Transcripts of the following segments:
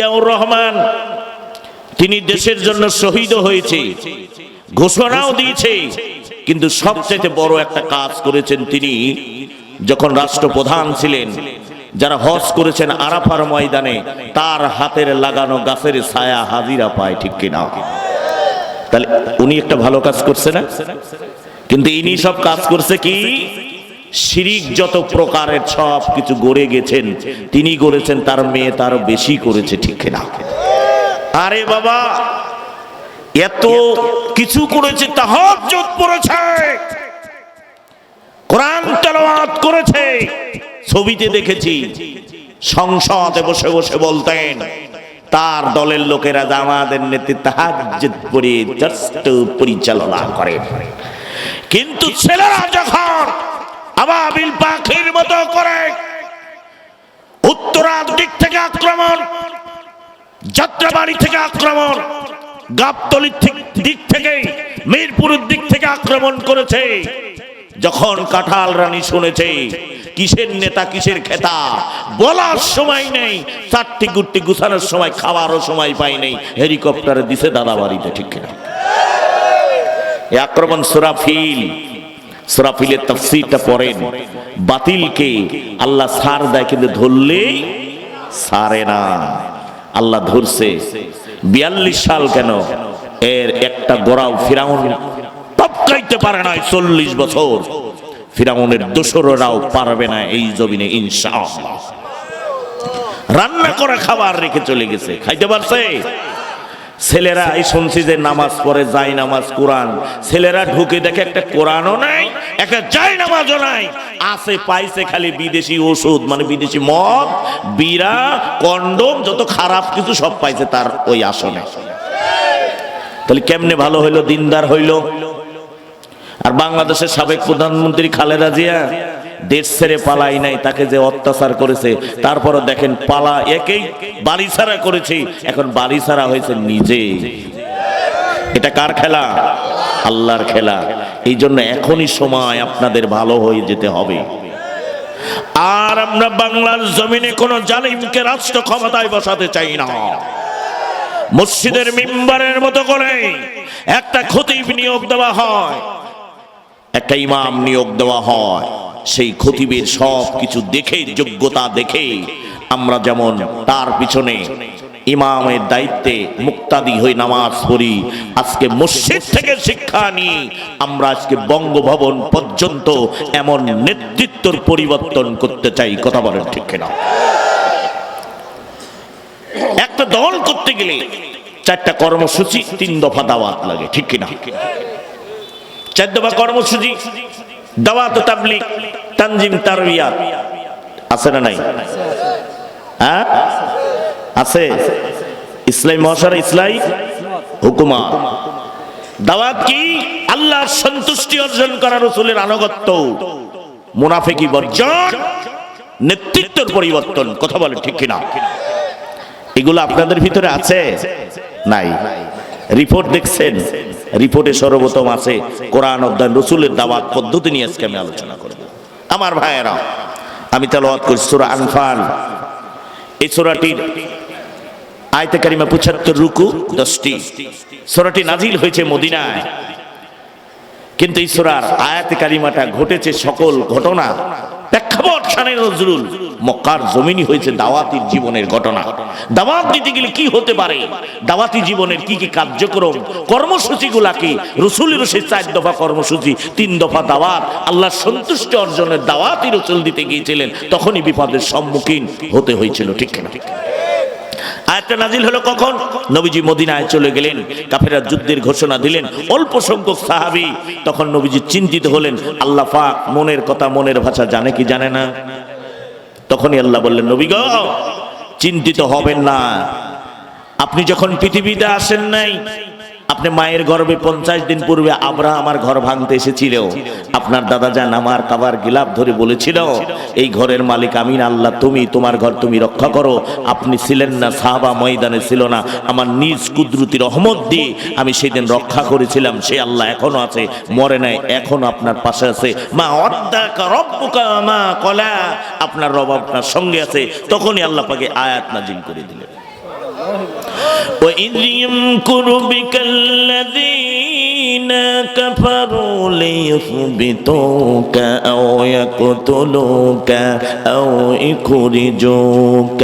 রহমান, তিনি দেশের জন্য শহীদ হয়েছে, ঘোষণাও দিয়েছে, কিন্তু সবচেয়ে বড় একটা কাজ করেছেন তিনি, যখন রাষ্ট্রপ্রধান ছিলেন, যারা হজ করেছেন আরাফার ময়দানে, তার হাতের লাগানো গাছের ছায়া হাজিরা পায় ঠিক কিনা? তাহলে উনি একটা ভালো কাজ করছে না? কিন্তু ইনি সব কাজ করছে কি? শিরিক যত প্রকারের সব কিছু গড়ে গেছেন, তিনি গড়েছেন, তার মেয়ে তার বেশি করেছে, ঠিক কিনা? আরে বাবা, এত কিছু করেছে পড়েছে। কোরআন তেলাওয়াত করেছে। ছবিতে দেখেছি, সংসদে বসে বসে বলতেন, তার দলের লোকেরা জামাদের নেতৃত্বে পরিচালনা করে। কিন্তু ছেলেরা যখন আবাবিল পাখির মতো করে উত্তরার দিক থেকে আক্রমণ, যাত্রাবাড়ি থেকে আক্রমণ গাবতলির দিক থেকে, মিরপুরের দিক থেকে আক্রমণ করেছে। যখন কাঁঠাল রানী শুনেছে, কিসের নেতা, কিসের খেতা, বলার সময় নেই, চারটি গুট্টি গুছানোর সময় খাওয়ারও সময় পাই নেই, হেলিকপ্টারে দিছে দাদা বাড়িতে ঠিক কিনা? আক্রমণ সুরাফিল সুরাফিলের তফসিরটা পড়েন। বাতিলকে আল্লাহ সার দেয়, কিন্তু ধরলেই সারে না। আল্লাহ ধরছে। বিয়াল্লিশ সাল কেন? এর একটা গোড়াও ফিরাউন টপকাইতে পারে না চল্লিশ বছর। ফিরাউনের দোসররাও পারবে না এই জমিনে, ইনশাআল্লাহ। রান্না করা খাবার রেখে চলে গেছে। খাইতে পারছে? ছেলেরা, এই শুনছি যে নামাজ পড়ে যাই নামাজ কোরআন। ছেলেরা ঢুকে দেখে একটা কোরআনও নাই, একটা যাই নামাজও নাই। আছে, পাইছে খালি বিদেশি ওষুধ মানে বিদেশি মদ বিরা কন্ডম, যত খারাপ কিছু সব পাইছে তার ওই আসনে। তাহলে কেমনে ভালো হইল, দিনদার হইল? আর বাংলাদেশের সাবেক প্রধানমন্ত্রী খালেদা জিয়া দেশ ছেড়ে পালাই নাই, তাকে যে অত্যাচার করেছে তারপরও দেখেন পালা একেই বাড়ি ছাড়া করেছে, এখন বাড়ি ছাড়া হয়েছে নিজে। এটা কার খেলা? আল্লাহর খেলা। এই জন্য এখনই সময় আপনাদের ভালো হয়ে যেতে হবে। আর আমরা বাংলার জমিনে কোন জালিমকে রাষ্ট্র ক্ষমতায় বসাতে চাই না। মসজিদের মিম্বারের মতো করে একটা খতিব নিয়োগ দেওয়া হয়। একটা ইমাম নিয়োগ দেওয়া হয়। সেই খতিবের সব কিছু দেখে, যোগ্যতা দেখে আমরা যেমন তার পিছনে ইমামের দায়িত্বে মুক্তাদি হয়ে নামাজ পড়ি, আজকে মসজিদ থেকে শিক্ষা নিয়ে আমরা আজকে বঙ্গভবন পর্যন্ত এমন নেতৃত্বর পরিবর্তন করতে চাই। কথা বলেন ঠিক কিনা? একটা দল করতে গেলে চারটা কর্মসূচি, তিন দফা দাওয়াত লাগে, ঠিক কিনা? চার দফা কর্মসূচি, দাওয়াত ও তানজিম তারবিয়াত আছে না নাই? হ্যাঁ? আছে। ইসলাই মহাসারা ইসলাই হুকুমা দাওয়াত কি? আল্লাহর সন্তুষ্টি অর্জন করা রসুলের আনুগত্য। মুনাফেকি বর্জন, নেতৃত্বের পরিবর্তন। কথা বলে ঠিক কিনা? এগুলো আপনাদের ভিতরে আছে? নাই। রিপোর্ট দেখছেন, রিপোর্টে সর্বপ্রথম আছে, কোরআন অধ্যয়ন রসুলের দাওয়াত পদ্ধতি নিয়ে আজকে আমি আলোচনা করব। আমার ভাইয়েরা, আমি তেলাওয়াত করছি সূরা আনফাল। এই সূরাটির আয়তে কারিমা পঁচাত্তর রুকু, দশটি। সূরাটি নাজিল হয়েছে মদিনায়। কিন্তু সূরার আয়াতে কারিমাটা ঘটেছে সকল ঘটনা। প্রেক্ষাপট খানের নজরুল। মক্কার জমিনই হয়েছে দাওয়াতির জীবনের ঘটনা। দাওয়াত দিতে গেলে কি হতে পারে? দাওয়াতি জীবনের কি কি কার্যক্রম? কর্মসূচিগুলা কি রসুলের সেই চার দফা কর্মসূচি, তিন দফা দাওয়াত আল্লাহ সন্তুষ্ট অর্জনের দাওয়াতি রসুল দিতে গিয়েছিলেন, তখনই বিপদের সম্মুখীন হতে হয়েছিল, ঠিক না আয়াতটা নাজিল হলো কখন? নবীজি মদিনায় চলে গেলেন কাফেরা যুদ্ধের ঘোষণা দিলেন, অল্প সংখ্যক সাহাবি তখন নবীজি চিন্তিত হলেন, আল্লাহ পাক মনের কথা মনের ভাষা জানে কি জানে না? তখনই আল্লাহ বললেন নবীগ চিন্তিত হবেন না। আপনি যখন পৃথিবীতে আসেন নাই আপনি মায়ের গর্ভে পঞ্চাশ দিন পূর্বে আবরা আমার ঘর ভাঙতে এসেছিল আপনার দাদা যান আমার কাবার গিলাপ ধরে বলেছিল, এই ঘরের মালিক আমিন আল্লাহ, তুমি, তোমার ঘর তুমি রক্ষা করো। আপনি ছিলেন না, সাহাবা ময়দানে ছিল না। আমার নিজ কুদরতি রহমত দিয়ে আমি সেদিন রক্ষা করেছিলাম। সে আল্লাহ এখনও আছে, মরে নাই, এখনও আপনার পাশে আছে। মা অর্দাকা রব্বুকা, মা কলা। আপনার রব আপনার সঙ্গে আছে। তখনই আল্লাহ পাকে আয়াত নাজিল করে দিলেন। وإذ يمكر بك الذين كفروا ليثبتوك أو يقتلوك أو يخرجوك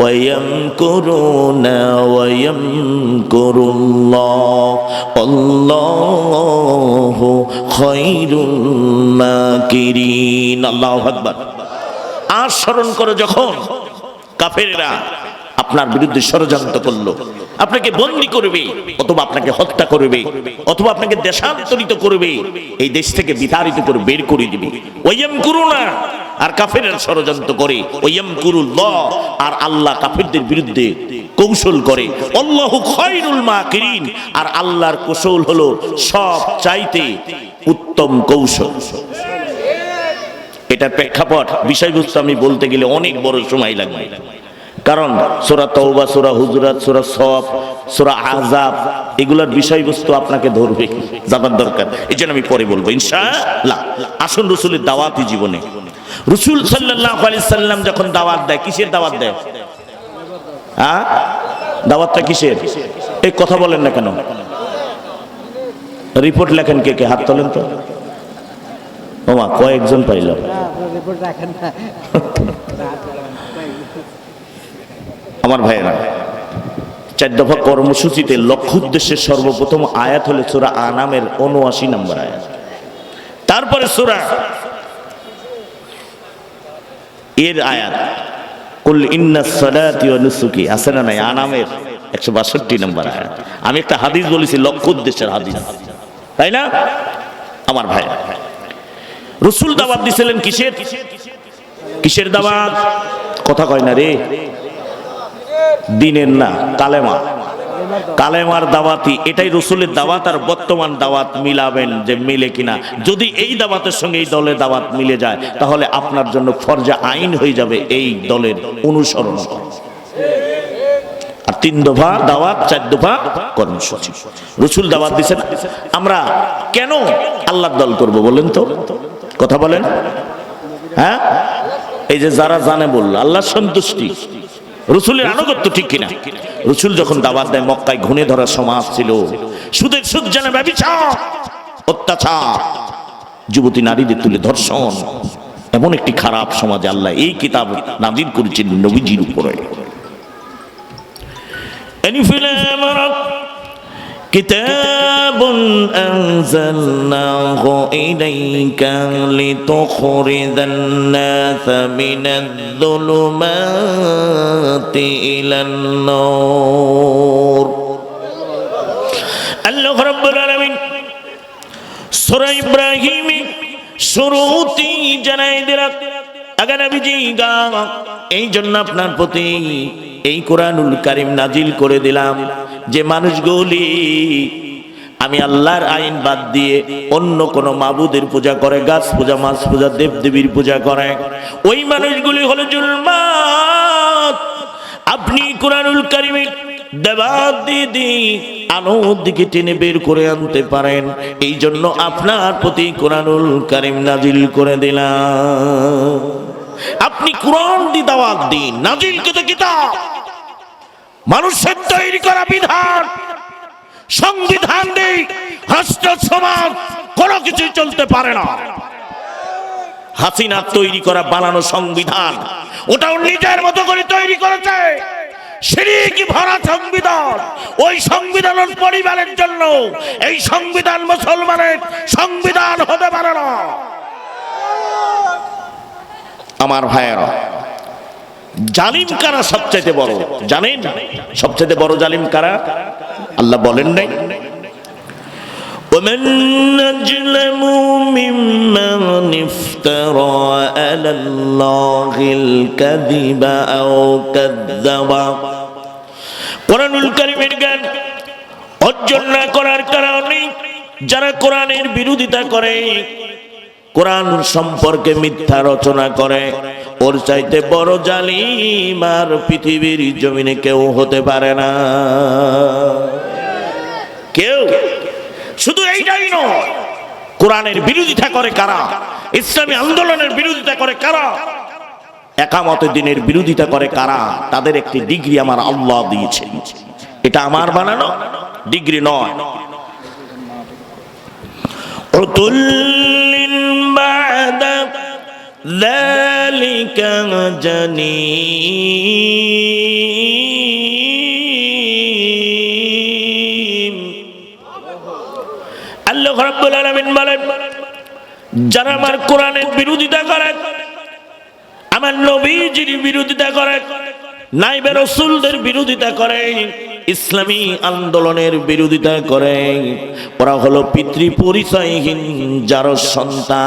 ويمكرون ويمكر الله الله خير الماكرين الله أكبر আর স্মরণ করো যখন কাফেররা আপনার বিরুদ্ধে ষড়যন্ত্র করল। আপনাকে বন্দি করবে, অথবা আপনাকে হত্যা করবে, অথবা আপনাকে দেশান্তরিত করবে, এই দেশ থেকে বিতাড়িত করে বের করে দিবে। ওয়াইয়াম করুনা, আর কাফেরের ষড়যন্ত্র করে। ওয়াইয়াম কুরুল্লাহ, আর আল্লাহ কাফেরদের বিরুদ্ধে কৌশল করে। আল্লাহ খয়রুল মাকিরিন, আর আল্লাহর কৌশল হলো সব চাইতে উত্তম কৌশল। এটার প্রেক্ষাপট, বিষয়বস্তু আমি বলতে গেলে অনেক বড় সময় লাগবে। কারণ সোরা তৌবা সোরা হুজুরাত, সোরা সব সোরা আজাব এগুলোর বিষয়বস্তু আপনাকে ধরবে জানার দরকার। এই জন্য আমি পরে বলব, ইনশাআল্লাহ। আসুন রসুলের দাওয়াতি জীবনে। রসুল সাল্লাহ আলি সাল্লাম যখন দাওয়াত দেয়, কিসের দাওয়াত দেয়? হ্যাঁ দাওয়াতটা কিসের? এই কথা বলেন না কেন? রিপোর্ট লেখেন কে কে? হাত তোলেন তো। ওমা, কয়েকজন পাইলাম। রিপোর্ট আমার ভাইয়েরা, চার দফা কর্মসূচিতে লক্ষ্য উদ্দেশ্যের সর্বপ্রথম আয়াত হলে সুরা আনামের উনআশি নম্বর আয়াত। তারপরে সুরা এর আয়াত, কুল ইন্না সালাতি ওয়া নুসুকি। আছে না নাই? আনামের একশো বাষট্টি নম্বর আয়াত। আমি একটা হাদিস বলেছি, লক্ষ্য উদ্দেশ্যের হাদিস। তাই না? আমার ভাই রসুল দাওয়াত দিছিলেন কিসের? কিসের দাওয়াত? কথা কয় না রে। দিনের না, কালেমা। কালেমার দাওয়াতি, এটাই রসুলের দাওয়াত আর বর্তমান দাওয়াত মিলাবেন যে মিলে কিনা। যদি এই দাওয়াতের সঙ্গে এই দলের দাওয়াত মিলে যায়, তাহলে আপনার জন্য ফরজা আইন হয়ে যাবে এই দলের অনুসরণ। আর তিন দফা দাওয়াত, চার দফা কর্মসূচি। রসুল দাওয়াত দিচ্ছেন আমরা কেন আল্লাহর দল করব বলেন তো? কথা বলেন। হ্যাঁ? এই যে যারা জানে বলল আল্লাহর সন্তুষ্টি। রসুলের আনুগত্য ঠিক কিনা? রসুল যখন দাবাত দেয়, মক্কায় ঘুনে ধরা সমাজ ছিল। সুদের সুদ জানে ব্যবচার, অত্যাচার। যুবতী নারীদের তুলে ধর্ষণ। এমন একটি খারাপ সমাজ আল্লাহ এই কিতাব নাজির করেছেন নবীজির উপরে। كتاب أنزلناه إليك لتخرج الناس من الظلمات إلى النور الله رب العالمين سورة إبراهيم শুরুতেই জানাই দিলাম আগে নবীজি গা এই জন্য আপনার প্রতি এই কোরআনুল কারিম নাজিল করে দিলাম। যে মানুষগুলি, আমি আল্লাহর আইন বাদ দিয়ে অন্য কোন মাবুদের পূজা করে, গাছ পূজা, মাছ পূজা দেব দেবীর পূজা করে, ওই মানুষগুলি হলো জুলমাত। আপনি কোরআনুল কারিমের দেবাদ দিদি আলোর দিকে টেনে বের করে আনতে পারেন। এই জন্য আপনার প্রতি কোরআনুল কারিম নাজিল করে দিলাম। আপনি কোরআন দি দাওয়াত দিন নাজিল কত কিতাব। মানুষের তৈরি করা বিধান, সংবিধান নেই রাষ্ট্র, সমাজ, কোনো কিছু চলতে পারে না। হাসিনা তৈরি করা বানানো সংবিধান, ওটাও নিজের মতো করে তৈরি করেছে। সিরিকি ভরা সংবিধান। ওই সংবিধানের পরিবারের জন্য, এই সংবিধান মুসলমানের সংবিধান হতে পারে না। আমার ভাইয়ের, জালিম কারা সবচেয়ে বড়? জানেন? সবচেয়ে বড় জালিম কারা? আল্লাহ বলেন নাই। ومن أجلم ممن افترى على الله الكذب أو كذب কোরআনুল কারিমের গান অর্জন না করার কারণে যারা কোরআনের বিরোধিতা করে কোরআন সম্পর্কে মিথ্যা রচনা করে ওর চাইতে বড় জালিম আর পৃথিবীর জমিনে কেউ হতে পারে না কেউ শুধু এইটাই নয় কোরআনের বিরোধিতা করে কারা ইসলামী আন্দোলনের বিরোধিতা করে কারা একামতে দিনের বিরোধিতা করে কারা তাদের একটি ডিগ্রি আমার আল্লাহ দিয়েছেন এটা আমার বানানো ডিগ্রি নয় عتل بعد ذلك جنين রাব্বুল আলামিন বলেন, যারা আমার কোরআনের বিরোধিতা করে, আমার নবীজির বিরোধিতা করে, নাইবে রসুলদের বিরোধিতা করে, ইসলামী আন্দোলনের বিরোধিতা করে, ওরা হলো পিতৃ পরিচয়হীন যার সন্তান।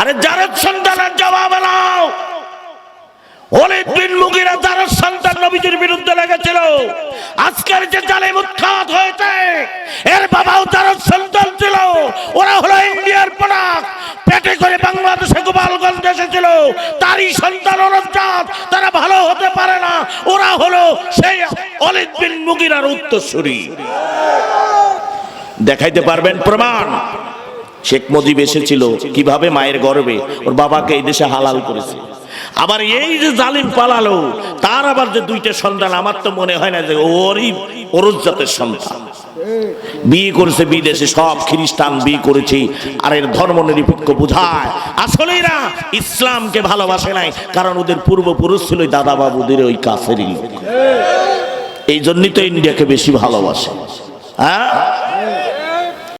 আরে যার সন্তানের জবাব নাও। মুগিরা সন্তান নবীজির বিরুদ্ধে লেগেছিল। যে এর বাবাও সন্তান ছিল। ওরা হলো করে এসেছিল। তারই সন্তান তারা ভালো হতে পারে না। ওরা হলো সেই অলিদ বিন মুগিরার উত্তরসূরি। দেখাইতে পারবেন প্রমাণ। শেখ মুজিব এসেছিল কীভাবে মায়ের গর্বে। ওর বাবাকে এই দেশে হালাল করেছে। আবার এই যে জালিম পালালো, তার আবার যে দুইটা সন্তান, আমার তো মনে হয় না যে ওরই ওরস জাতের সন্তান। বিয়ে করেছে বিদেশে, সব খ্রিস্টান বিয়ে করেছে, আর এর ধর্ম নিরপেক্ষ বোঝায়। আসলেই না, ইসলামকে ভালোবাসে নাই, কারণ ওদের পূর্বপুরুষ ছিল দাদা বাবুদের ওই কাছেরই এই জন্যই তো ইন্ডিয়াকে বেশি ভালোবাসে। হ্যাঁ?